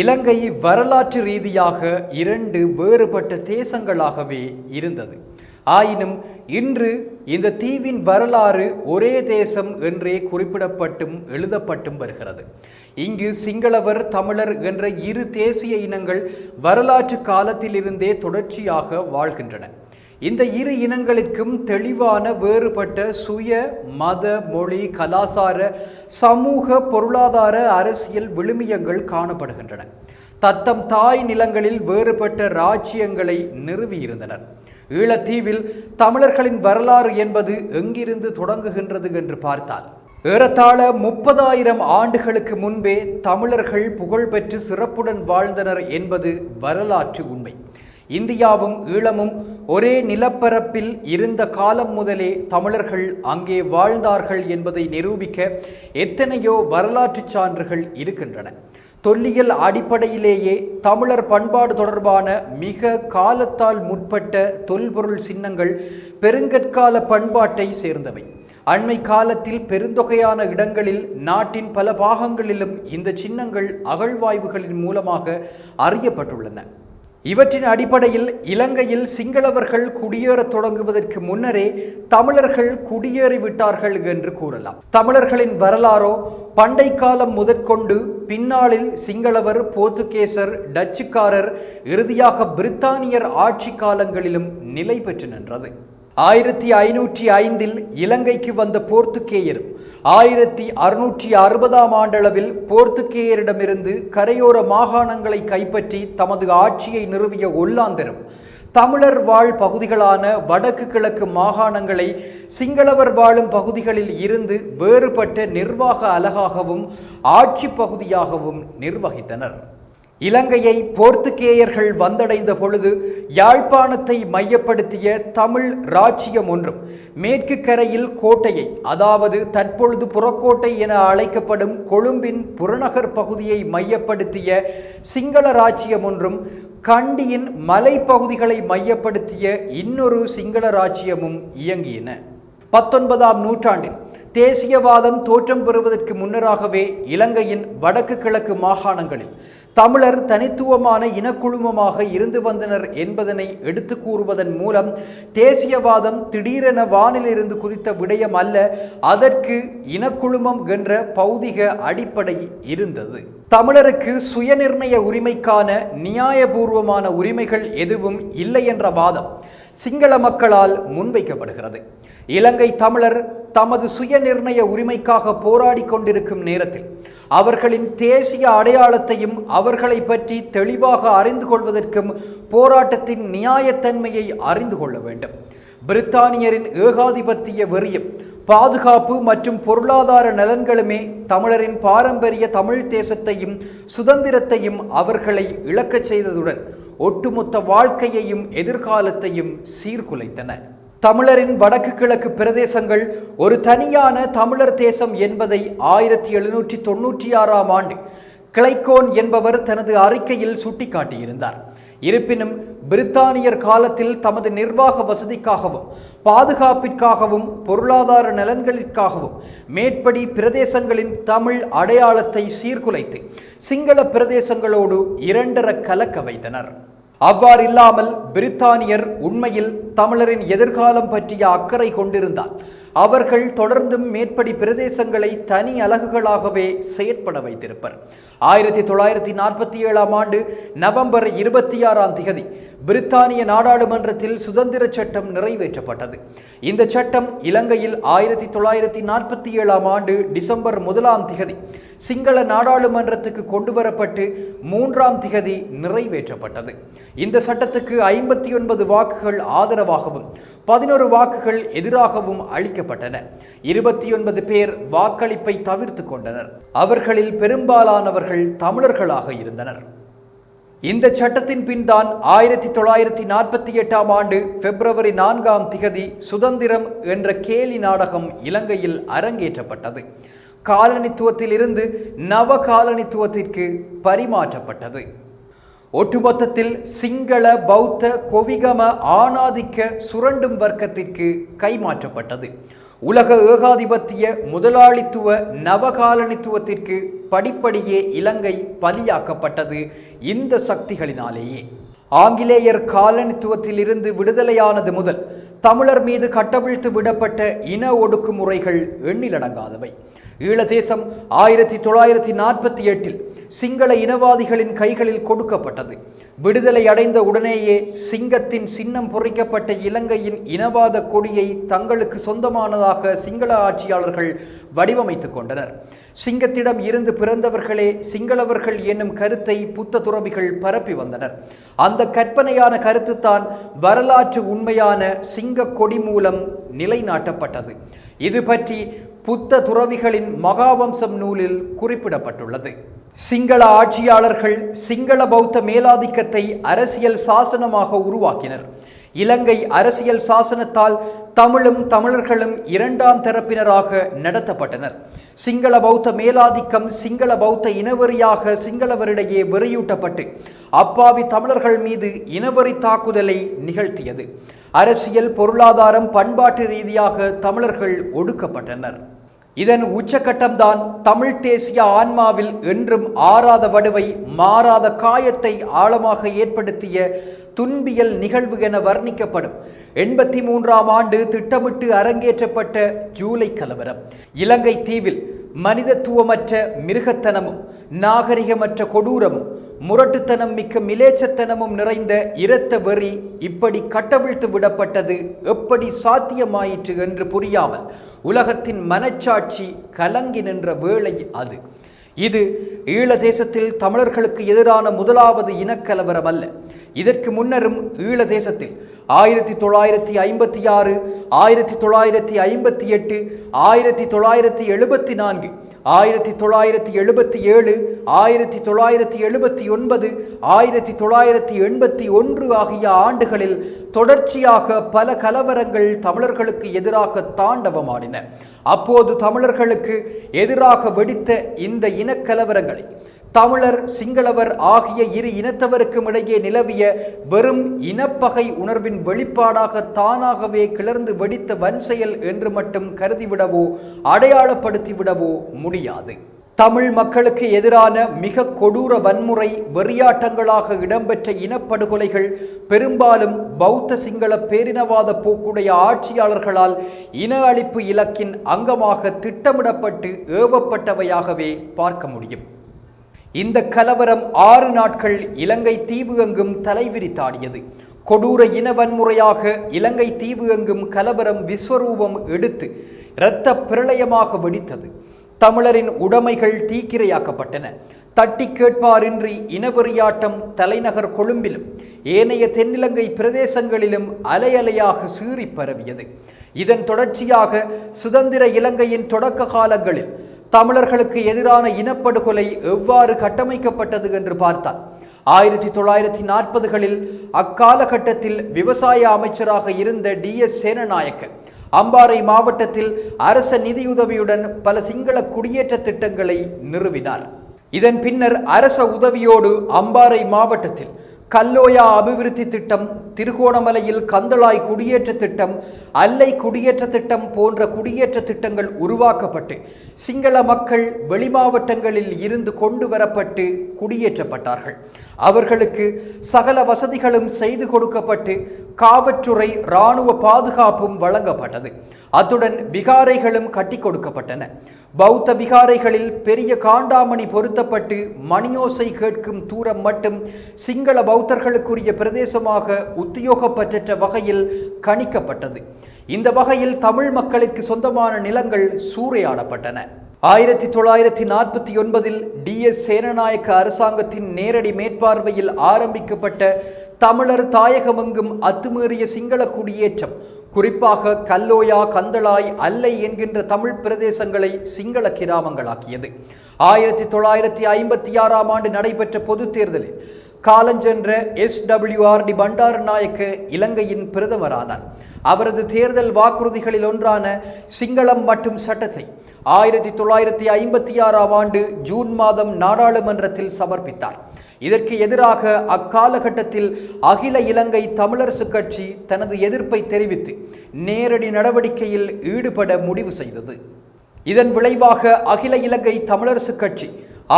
இலங்கை வரலாற்று ரீதியாக இரண்டு வேறுபட்ட தேசங்களாகவே இருந்தது. ஆயினும் இன்று இந்த தீவின் வரலாறு ஒரே தேசம் என்றே குறிப்பிடப்பட்டும் எழுதப்பட்டும் வருகிறது. இங்கு சிங்களவர் தமிழர் என்ற இரு தேசிய இனங்கள் வரலாற்று காலத்திலிருந்தே தொடர்ச்சியாக வாழ்கின்றன. இந்த இரு இனங்களுக்கும் தெளிவான வேறுபட்ட சுய மத மொழி கலாசார சமூக பொருளாதார அரசியல் விழுமியங்கள் காணப்படுகின்றன. தத்தம் தாய் நிலங்களில் வேறுபட்ட ராஜ்யங்களை நிறுவியிருந்தனர். ஈழத்தீவில் தமிழர்களின் வரலாறு என்பது எங்கிருந்து தொடங்குகின்றது என்று பார்த்தால் ஏறத்தாழ முப்பதாயிரம் ஆண்டுகளுக்கு முன்பே தமிழர்கள் புகழ்பெற்று சிறப்புடன் வாழ்ந்தனர் என்பது வரலாற்று உண்மை. இந்தியாவும் ஈழமும் ஒரே நிலப்பரப்பில் இருந்த காலம் முதலே தமிழர்கள் அங்கே வாழ்ந்தார்கள் என்பதை நிரூபிக்க எத்தனையோ வரலாற்றுச் சான்றுகள் இருக்கின்றன. தொல்லியல் அடிப்படையிலேயே தமிழர் பண்பாடு தொடர்பான மிக காலத்தால் முற்பட்ட தொல்பொருள் சின்னங்கள் பெருங்கற்கால பண்பாட்டை சேர்ந்தவை. அண்மை காலத்தில் பெருந்தொகையான இடங்களில் நாட்டின் பல பாகங்களிலும் இந்த சின்னங்கள் அகழ்வாய்வுகளின் மூலமாக அறியப்பட்டுள்ளன. இவற்றின் அடிப்படையில் இலங்கையில் சிங்களவர்கள் குடியேறத் தொடங்குவதற்கு முன்னரே தமிழர்கள் குடியேறிவிட்டார்கள் என்று கூறலாம். தமிழர்களின் வரலாறோ பண்டை காலம் முதற்கொண்டு பின்னாளில் சிங்களவர் போர்த்துகேசர் டச்சுக்காரர் இறுதியாக பிரித்தானியர் ஆட்சி காலங்களிலும் நிலை பெற்று நின்றது. ஆயிரத்தி ஐநூற்றி ஐந்தில் இலங்கைக்கு வந்த போர்த்துக்கேயர் ஆயிரத்தி அறுநூற்றி அறுபதாம் ஆண்டளவில் போர்த்துக்கேயரிடமிருந்து கரையோர மாகாணங்களை கைப்பற்றி தமது ஆட்சியை நிறுவிய ஒல்லாந்தரும் தமிழர் வாழ் பகுதிகளான வடக்கு கிழக்கு மாகாணங்களை சிங்களவர் வாழும் பகுதிகளில் இருந்து வேறுபட்ட நிர்வாக அலகாகவும் ஆட்சி பகுதியாகவும் நிர்வகித்தனர். இலங்கையை போர்த்துகேயர்கள் வந்தடைந்த பொழுது யாழ்ப்பாணத்தை மையப்படுத்திய தமிழ் ராச்சியம் ஒன்றும். மேற்கு கரையில் கோட்டையை அதாவது தற்பொழுது புறக்கோட்டை என அழைக்கப்படும் கொழும்பின் புறநகர் பகுதியை மையப்படுத்திய சிங்கள ராச்சியம் ஒன்றும் கண்டியின் மலைப்பகுதிகளை மையப்படுத்திய இன்னொரு சிங்கள ராச்சியமும் இயங்கின. பத்தொன்பதாம் நூற்றாண்டில் தேசியவாதம் தோற்றம் பெறுவதற்கு முன்னராகவே இலங்கையின் வடக்கு கிழக்கு மாகாணங்களில் தமிழர் தனித்துவமான இனக்குழுமமாக இருந்து வந்தனர் என்பதனை எடுத்து கூறுவதன் மூலம் தேசியவாதம் திடீரென வானிலிருந்து குதித்த விடயம் அல்ல அதற்கு இனக்குழுமம் என்ற பௌதிக அடிப்படை இருந்தது. தமிழருக்கு சுயநிர்ணய உரிமைக்கான நியாயபூர்வமான உரிமைகள் எதுவும் இல்லை என்ற வாதம் சிங்கள மக்களால் முன்வைக்கப்படுகிறது. இலங்கை தமிழர் தமது சுயநிர்ணய உரிமைக்காக போராடி கொண்டிருக்கும் நேரத்தில் அவர்களின் தேசிய அடையாளத்தையும் அவர்களை பற்றி தெளிவாக அறிந்து கொள்வதற்கும் போராட்டத்தின் நியாயத்தன்மையை அறிந்து கொள்ள வேண்டும். பிரித்தானியரின் ஏகாதிபத்திய வெறியும் பாதுகாப்பு மற்றும் பொருளாதார நலன்களுமே தமிழரின் பாரம்பரிய தமிழ் தேசத்தையும் சுதந்திரத்தையும் அவர்களை இழக்கச் செய்ததுடன் ஒட்டுமொத்த வாழ்க்கையையும் எதிர்காலத்தையும் சீர்குலைத்தன. தமிழரின் வடக்கு கிழக்கு பிரதேசங்கள் ஒரு தனியான தமிழர் தேசம் என்பதை ஆயிரத்தி எழுநூற்றி தொன்னூற்றி ஆறாம் ஆண்டு கிளைக்கோன் என்பவர் தனது அறிக்கையில் சுட்டிக்காட்டியிருந்தார். இருப்பினும் பிரித்தானியர் காலத்தில் தமது நிர்வாக வசதிக்காகவும் பாதுகாப்பிற்காகவும் பொருளாதார நலன்களிற்காகவும் மேற்படி பிரதேசங்களின் தமிழ் அடையாளத்தை சீர்குலைத்து சிங்கள பிரதேசங்களோடு இரண்டர கலக்க வைத்தனர். அவ்வாறில்லாமல் பிரித்தானியர் உண்மையில் தமிழரின் எதிர்காலம் பற்றிய அக்கறை கொண்டிருந்தார். அவர்கள் தொடர்ந்தும் மேற்படி பிரதேசங்களை தனி அலகுகளாகவே செயற்பட வைத்திருப்பர். ஆயிரத்தி தொள்ளாயிரத்தி நாற்பத்தி ஏழாம் ஆண்டு நவம்பர் இருபத்தி ஆறாம் திகதி பிரித்தானிய நாடாளுமன்றத்தில் சுதந்திர சட்டம் நிறைவேற்றப்பட்டது. இந்த சட்டம் இலங்கையில் ஆயிரத்தி தொள்ளாயிரத்தி நாற்பத்தி ஏழாம் ஆண்டு டிசம்பர் முதலாம் திகதி சிங்கள நாடாளுமன்றத்துக்கு கொண்டு வரப்பட்டு மூன்றாம் திகதி நிறைவேற்றப்பட்டது. இந்த சட்டத்துக்கு ஐம்பத்தி ஒன்பது வாக்குகள் ஆதரவாகவும் பதினோரு வாக்குகள் எதிராகவும் அளிக்கப்பட்டன. இருபத்தி ஒன்பது பேர் வாக்களிப்பை தவிர்த்து கொண்டனர். அவர்களில் பெரும்பாலானவர்கள் தமிழர்களாக இருந்தனர். இந்த சட்டத்தின் பின்தான் ஆயிரத்தி தொள்ளாயிரத்தி நாற்பத்தி எட்டாம் ஆண்டு பிப்ரவரி நான்காம் திகதி சுதந்திரம் என்ற கேலி நாடகம் இலங்கையில் அரங்கேற்றப்பட்டது. காலனித்துவத்திலிருந்து நவ காலனித்துவத்திற்கு பரிமாற்றப்பட்டது. ஒட்டுமொத்தத்தில் சிங்கள பௌத்த கொவிகம ஆணாதிக்க சுரண்டும் வர்க்கத்திற்கு கைமாற்றப்பட்டது. உலக ஏகாதிபத்திய முதலாளித்துவ நவகாலனித்துவத்திற்கு படிப்படியே இலங்கை பலியாக்கப்பட்டது இந்த சக்திகளினாலேயே. ஆங்கிலேயர் காலனித்துவத்தில் இருந்து விடுதலையானது முதல் தமிழர் மீது கட்டவிழ்த்து விடப்பட்ட இன ஒடுக்குமுறைகள் எண்ணிலடங்காதவை. ஈழதேசம் ஆயிரத்தி தொள்ளாயிரத்தி நாற்பத்தி எட்டில் சிங்கள இனவாதிகளின் கைகளில் கொடுக்கப்பட்டது. விடுதலை அடைந்த உடனேயே சிங்கத்தின் சின்னம் பொறிக்கப்பட்ட இலங்கையின் இனவாத கொடியை தங்களுக்கு சொந்தமானதாக சிங்கள ஆட்சியாளர்கள் வடிவமைத்து கொண்டனர். சிங்கத்திடம் இருந்து பிறந்தவர்களே சிங்களவர்கள் என்னும் கருத்தை புத்த துறவிகள் பரப்பி வந்தனர். அந்த கற்பனையான கருத்துத்தான் வரலாற்று உண்மையான சிங்க கொடி மூலம் நிலைநாட்டப்பட்டது. இது பற்றி புத்த துறவிகளின் மகாவம்சம் நூலில் குறிப்பிடப்பட்டுள்ளது. சிங்கள ஆட்சியாளர்கள் சிங்கள பௌத்த மேலாதிக்கத்தை அரசியல் சாசனமாக உருவாக்கினர். இலங்கை அரசியல் சாசனத்தால் தமிழும் தமிழர்களும் இரண்டாம் தரப்பினராக நடத்தப்பட்டனர். சிங்கள பௌத்த மேலாதிக்கம் சிங்கள பௌத்த இனவெறியாக சிங்களவரிடையே வெறியூட்டப்பட்டு அப்பாவி தமிழர்கள் மீது இனவெறி தாக்குதலை நிகழ்த்தியது. அரசியல் பொருளாதாரம் பண்பாட்டு ரீதியாக தமிழர்கள் ஒடுக்கப்பட்டனர். இதன் உச்சகட்டம்தான் தமிழ் தேசிய ஆன்மாவில் என்றும் ஆறாத வடுவை மாறாத காயத்தை ஆழமாக ஏற்படுத்திய துன்பியல் நிகழ்வு என வர்ணிக்கப்படும். எண்பத்தி மூன்றாம் ஆண்டு திட்டமிட்டு அரங்கேற்றப்பட்ட ஜூலை கலவரம். இலங்கை தீவில் மனிதத்துவமற்ற மிருகத்தனமும் நாகரிகமற்ற கொடூரமும் முரட்டுத்தனம் மிக்க மிலேச்சத்தனமும் நிறைந்த இரத்த வெறி இப்படி கட்டவிழ்த்து விடப்பட்டது எப்படி சாத்தியமாயிற்று என்று புரியாமல் உலகத்தின் மனச்சாட்சி கலங்கி நின்ற வேளை அது. இது ஈழ தேசத்தில் தமிழர்களுக்கு எதிரான முதலாவது இனக்கலவரம் அல்ல. இதற்கு முன்னரும் ஈழ தேசத்தில் ஆயிரத்தி தொள்ளாயிரத்தி ஐம்பத்தி ஆறு ஆயிரத்தி தொள்ளாயிரத்தி ஐம்பத்தி எட்டு ஆயிரத்தி தொள்ளாயிரத்தி எழுபத்தி நான்கு ஆயிரத்தி தொள்ளாயிரத்தி எழுபத்தி ஏழு ஆயிரத்தி தொள்ளாயிரத்தி எழுபத்தி ஒன்பது ஆயிரத்தி தொள்ளாயிரத்தி எண்பத்தி ஒன்று ஆகிய ஆண்டுகளில் தொடர்ச்சியாக பல கலவரங்கள் தமிழர்களுக்கு எதிராக தாண்டவமாடின. அப்போது தமிழர்களுக்கு எதிராக வெடித்த இந்த இனக்கலவரங்களை தமிழர் சிங்களவர் ஆகிய இரு இனத்தவருக்கும் இடையே நிலவிய வெறும் இனப்பகை உணர்வின் வெளிப்பாடாக தானாகவே கிளர்ந்து வெடித்த வன்செயல் என்று மட்டும் கருதிவிடவோ அடையாளப்படுத்திவிடவோ முடியாது. தமிழ் மக்களுக்கு எதிரான மிக கொடூர வன்முறை வெறியாட்டங்களாக இடம்பெற்ற இனப்படுகொலைகள் பெரும்பாலும் பௌத்த சிங்கள பேரினவாத போக்குடைய ஆட்சியாளர்களால் இன அழிப்பு இலக்கின் அங்கமாக திட்டமிடப்பட்டு ஏவப்பட்டவையாகவே பார்க்க முடியும். இந்த கலவரம் ஆறு நாட்கள் இலங்கை தீவு எங்கும் தலைவிரித்தாடியது கொடூர இன வன்முறையாக இலங்கை தீவு எங்கும் கலவரம் விஸ்வரூபம் எடுத்து இரத்த பிரளயமாக வெடித்தது. தமிழரின் உடைமைகள் தீக்கிரையாக்கப்பட்டன. தட்டி கேட்பாரின்றி இனவெறியாட்டம் தலைநகர் கொழும்பிலும் ஏனைய தென்னிலங்கை பிரதேசங்களிலும் அலையலையாக சீறி பரவியது. இதன் தொடர்ச்சியாக சுதந்திர இலங்கையின் தொடக்க காலங்களில் தமிழர்களுக்கு எதிரான இனப்படுகொலை எவ்வாறு கட்டமைக்கப்பட்டது என்று பார்த்தால் ஆயிரத்தி தொள்ளாயிரத்தி நாற்பதுகளில் அக்காலகட்டத்தில் விவசாய அமைச்சராக இருந்த டி எஸ் சேனநாயக்க அம்பாறை மாவட்டத்தில் அரச நிதியுதவியுடன் பல சிங்கள குடியேற்ற திட்டங்களை நிறுவினார். இதன் பின்னர் அரச உதவியோடு அம்பாறை மாவட்டத்தில் கல்லோயா அபிவிருத்தி திட்டம் திருகோணமலையில் கந்தளாய் குடியேற்ற திட்டம் அல்லை குடியேற்ற திட்டம் போன்ற குடியேற்ற திட்டங்கள் உருவாக்கப்பட்டு சிங்கள மக்கள் வெளிமாவட்டங்களில் இருந்து கொண்டு வரப்பட்டு குடியேற்றப்பட்டார்கள். அவர்களுக்கு சகல வசதிகளும் செய்து கொடுக்கப்பட்டு காவற்றுறை இராணுவ பாதுகாப்பும் வழங்கப்பட்டது. அத்துடன் விகாரைகளும் கட்டி கொடுக்கப்பட்டன. பௌத்த விகாரைகளில் பெரிய காண்டாமணி பொருத்தப்பட்டு மணியோசை கேட்கும் தூரம் மட்டும் சிங்கள பௌத்தர்களுக்குரிய பிரதேசமாக உத்தியோகப்பற்ற வகையில் கணிக்கப்பட்டது. இந்த வகையில் தமிழ் மக்களுக்கு சொந்தமான நிலங்கள் சூறையாடப்பட்டன. ஆயிரத்தி தொள்ளாயிரத்தி நாற்பத்தி ஒன்பதில் டி. எஸ். சேனநாயக்க அரசாங்கத்தின் நேரடி மேற்பார்வையில் ஆரம்பிக்கப்பட்ட தமிழர் தாயகமெங்கும் அத்துமீறிய சிங்கள குடியேற்றம் குறிப்பாக கல்லோயா கந்தளாய் அல்லை என்கின்ற தமிழ் பிரதேசங்களை சிங்கள கிராமங்களாக்கியது. ஆயிரத்தி தொள்ளாயிரத்தி ஐம்பத்தி ஆறாம் ஆண்டு நடைபெற்ற பொதுத் தேர்தலில் காலஞ்சென்ற எஸ். டபிள்யூஆர்டி பண்டாரநாயக்க இலங்கையின் பிரதமரானார். அவரது தேர்தல் வாக்குறுதிகளில் ஒன்றான சிங்களம் மற்றும் சட்டத்தை ஆயிரத்தி தொள்ளாயிரத்தி ஐம்பத்தி ஆறாம் ஆண்டு ஜூன் மாதம் நாடாளுமன்றத்தில் சமர்ப்பித்தார். இதற்கு எதிராக அக்காலகட்டத்தில் அகில இலங்கை தமிழரசு கட்சி தனது எதிர்ப்பை தெரிவித்து நேரடி நடவடிக்கையில் ஈடுபட முடிவு செய்தது. இதன் விளைவாக அகில இலங்கை தமிழரசு கட்சி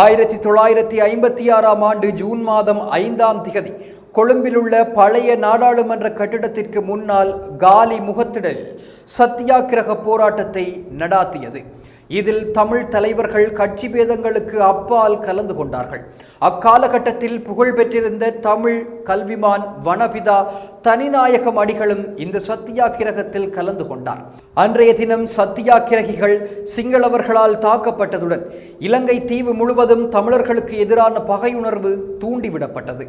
ஆயிரத்தி தொள்ளாயிரத்தி ஐம்பத்தி ஆறாம் ஆண்டு ஜூன் மாதம் ஐந்தாம் திகதி கொழும்பிலுள்ள பழைய நாடாளுமன்ற கட்டிடத்திற்கு முன்னால் காலி முகத்திடலில் சத்தியாகிரக போராட்டத்தை நடாத்தியது. இதில் தமிழ் தலைவர்கள் கட்சி பேதங்களுக்கு அப்பால் கலந்து கொண்டார்கள். அக்காலகட்டத்தில் புகழ் பெற்றிருந்த தமிழ் கல்விமான் வனபிதா தனிநாயகம் அடிகளும் இந்த சத்தியாகிரகத்தில் கலந்து கொண்டார். அன்றைய தினம் சத்தியாகிரகிகள் சிங்களவர்களால் தாக்கப்பட்டதுடன் இலங்கை தீவு முழுவதும் தமிழர்களுக்கு எதிரான பகையுணர்வு தூண்டிவிடப்பட்டது.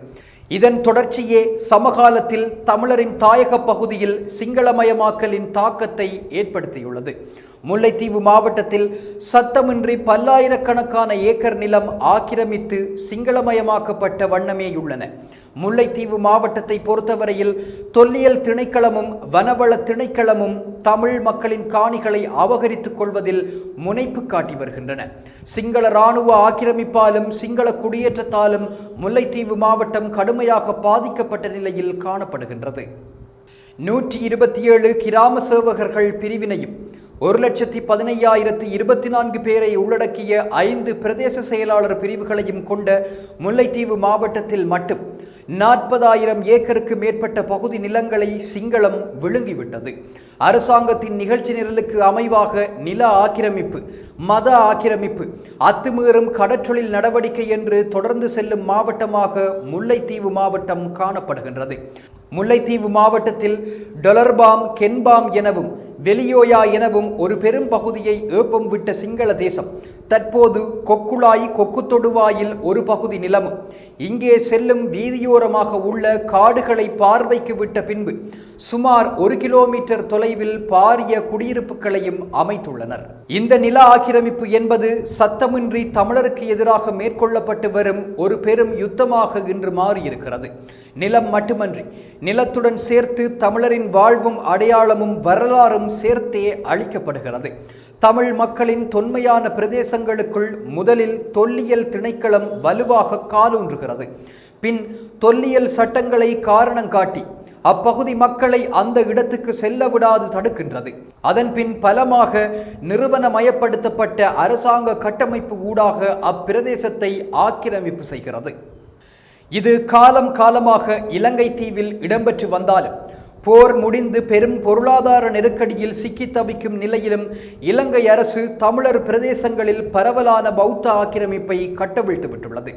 இதன் தொடர்ச்சியே சமகாலத்தில் தமிழரின் தாயக பகுதியில் சிங்களமயமாக்கலின் தாக்கத்தை ஏற்படுத்தியுள்ளது. முல்லைத்தீவு மாவட்டத்தில் சத்தமின்றி பல்லாயிரக்கணக்கான ஏக்கர் நிலம் ஆக்கிரமித்து சிங்களமயமாக்கப்பட்ட வண்ணமேயுள்ளன. முல்லைத்தீவு மாவட்டத்தை பொறுத்தவரையில் தொல்லியல் திணைக்களமும் வனவள திணைக்களமும் தமிழ் மக்களின் காணிகளை அபகரித்துக் கொள்வதில் முனைப்பு காட்டி வருகின்றன. சிங்கள இராணுவ ஆக்கிரமிப்பாலும் சிங்கள குடியேற்றத்தாலும் முல்லைத்தீவு மாவட்டம் கடுமையாக பாதிக்கப்பட்ட நிலையில் காணப்படுகின்றது. நூற்றி இருபத்தி ஏழு கிராம சேவகர்கள் பிரிவினையும் ஒரு லட்சத்தி பதினையாயிரத்தி இருபத்தி நான்கு பேரை உள்ளடக்கிய ஐந்து பிரதேச செயலாளர் பிரிவுகளையும் கொண்ட முல்லைத்தீவு மாவட்டத்தில் மட்டும் நாற்பதாயிரம் ஏக்கருக்கு மேற்பட்ட பகுதி நிலங்களை சிங்களம் விழுங்கிவிட்டது. அரசாங்கத்தின் நிகழ்ச்சி நிரலுக்கு அமைவாக நில ஆக்கிரமிப்பு மத ஆக்கிரமிப்பு அத்துமீறும் கடற்றொழில் நடவடிக்கை என்று தொடர்ந்து செல்லும் மாவட்டமாக முல்லைத்தீவு மாவட்டம் காணப்படுகின்றது. முல்லைத்தீவு மாவட்டத்தில் டொலர்பாம் கென்பாம் எனவும் வெளியோயா எனவும் ஒரு பெரும் பகுதியை ஏப்பம் விட்ட சிங்கள தேசம். தற்போது கொக்குழாய் கொக்கு தொடுவாயில் ஒரு பகுதி நிலமும் இங்கே செல்லும் வீதியோரமாக உள்ள காடுகளை பார்வைக்கு விட்ட பின்பு சுமார் ஒரு கிலோமீட்டர் தொலைவில் பாரிய குடியிருப்புகளையும் அமைத்துள்ளனர். இந்த நில ஆக்கிரமிப்பு என்பது சத்தமின்றி தமிழருக்கு எதிராக மேற்கொள்ளப்பட்டு வரும் ஒரு பெரும் யுத்தமாக இன்று மாறியிருக்கிறது. நிலம் மட்டுமன்றி நிலத்துடன் சேர்த்து தமிழரின் வாழ்வும் அடையாளமும் வரலாறும் சேர்த்தே அளிக்கப்படுகிறது தமிழ் மக்களின் தொன்மையான பிரதேசங்களுக்குள் முதலில் தொல்லியல் திணைக்களம் வலுவாக காலூன்றுகிறது. பின் தொல்லியல் சட்டங்களை காரணம் காட்டி அப்பகுதி மக்களை அந்த இடத்துக்கு செல்ல விடாது தடுக்கின்றது. அதன் பின் பலமாக நிறுவனமயப்படுத்தப்பட்ட அரசாங்க கட்டமைப்பு ஊடாக அப்பிரதேசத்தை ஆக்கிரமிப்பு செய்கிறது. இது காலம் காலமாக இலங்கை தீவில் இடம்பெற்று வந்தாலும் போர் முடிந்து பெரும் பொருளாதார நெருக்கடியில் சிக்கி தவிக்கும் நிலையிலும் இலங்கை அரசு தமிழர் பிரதேசங்களில் பரவலான பௌத்த ஆக்கிரமிப்பை கட்டவிழ்த்து விட்டுள்ளது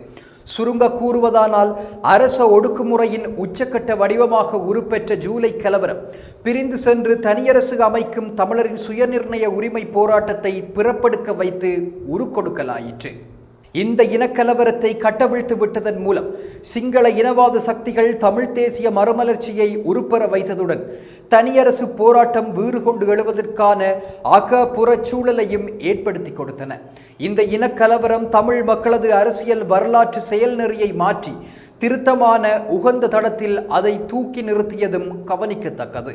சுருங்க கூறுவதானால் அரச ஒடுக்குமுறையின் உச்சக்கட்ட வடிவமாக உருப்பெற்ற ஜூலை கலவரம் பிரிந்து சென்று தனியரசு அமைக்கும் தமிழரின் சுயநிர்ணய உரிமை போராட்டத்தை பிறப்படுக்க வைத்து உருக்கொடுக்கலாயிற்று. இந்த இனக்கலவரத்தை கட்டவிழ்த்து விட்டதன் மூலம் சிங்கள இனவாத சக்திகள் தமிழ் தேசிய மறுமலர்ச்சியை உருப்பெற வைத்ததுடன் தனியரசு போராட்டம் வீறு கொண்டு எழுவதற்கான அக புறச்சூழலையும் ஏற்படுத்தி கொடுத்தன. இந்த இனக்கலவரம் தமிழ் மக்களது அரசியல் வரலாற்று செயல்நெறியை மாற்றி திருத்தமான உகந்த தடத்தில் அதை தூக்கி நிறுத்தியதும் கவனிக்கத்தக்கது.